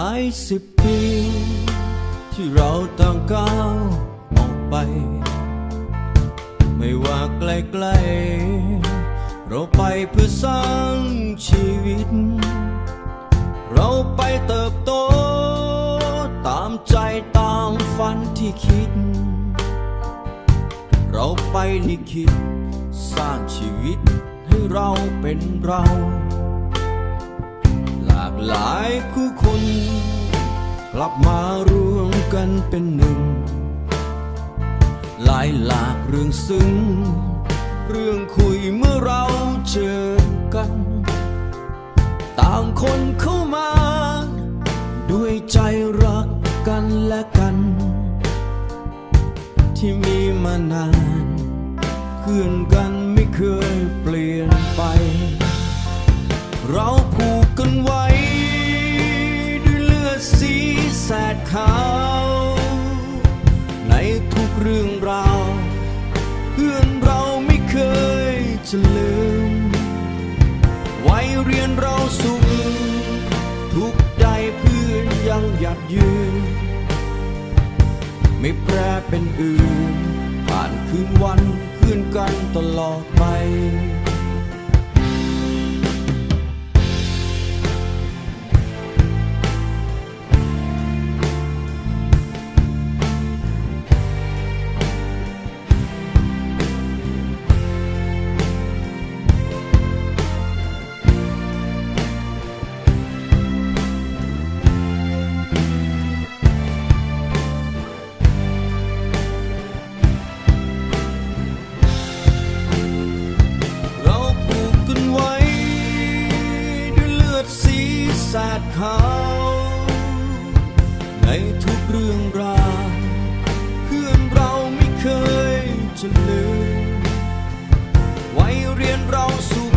าหลายสิบปี ที่เราต่างก้าวออกไป ไม่ว่าไกลๆเราไปเพื่อสร้างชีวิต เราไปเติบโต ตามใจตามฝันที่คิด เราไปลิขิตสร้างชีวิตให้เราเป็นเราากหลายคู่คน กลับมารวมกันเป็นหนึ่ง หลายหลากเรื่องซึ้ง เรื่องคุยเมื่อเราเจอกัน ต่างคนเข้ามา ด้วยใจรักกันและกัน ที่มีมานานเพื่อนกันไม่เคยเปลี่ยนไป เราผูกกันไว้ เรื่องราวเพื่อนเราไม่เคยจะลืมวัยเรียนเราสุขทุกใดเพื่อนยังหยัดยืน ไม่แปรเป็นอื่น ผ่านคืนวันเพื่อนกันตลอดไป สาดขา ในทุกเรื่องราวเพื่อนเราไม่เคยจะลืมไว้เรียนเราสุข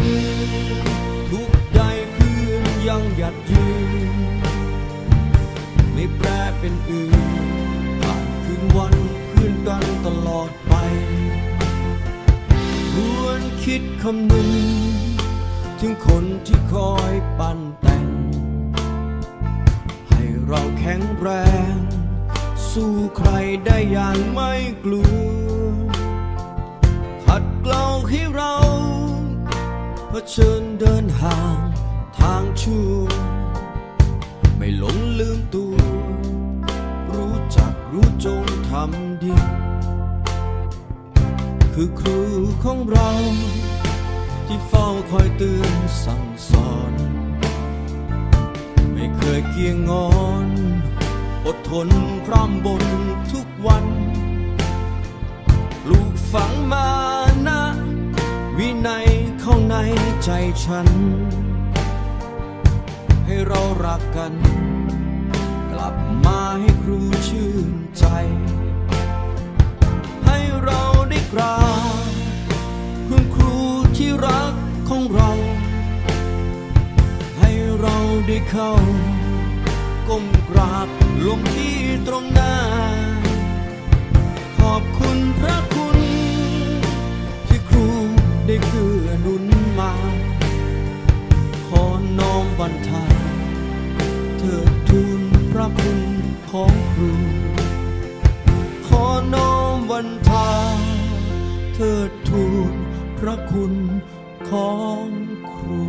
ทุกใดเพื่อนยังหยัดยืน ไม่แปรเป็นอื่นผ่านคืนวันเพื่อนกันตลอดไปควรคิดคำนึงถึงคนที่คอยปั้นแต่ เราแข็งแรง สู้ใครได้อย่างไม่กลัว ขัดเกลาให้เราเผชิญเดินห่างทางชั่ว ไม่หลงลืมตัว รู้จักรู้จงทำดี คือครูของเรา ที่เฝ้าคอยเตือนสั่งสอน เกียงงอน อดทนพร่ำบนทุกวัน ลูกฝังมานะ วินัยเข้าในใจฉัน ให้เรารักกัน กลับมาให้ครูชื่นใจ ให้เราได้กราบคุณครูที่รักของเรา ให้เราได้เข้า ก้มกราบลงที่ตรงหน้า ขอบคุณพระคุณ ที่ครูได้เกื้อหนุนมา ขอน้อมบันทาเถิดทูลพระคุณของครู ขอน้อมวันทาเทิดทูนพระคุณของครู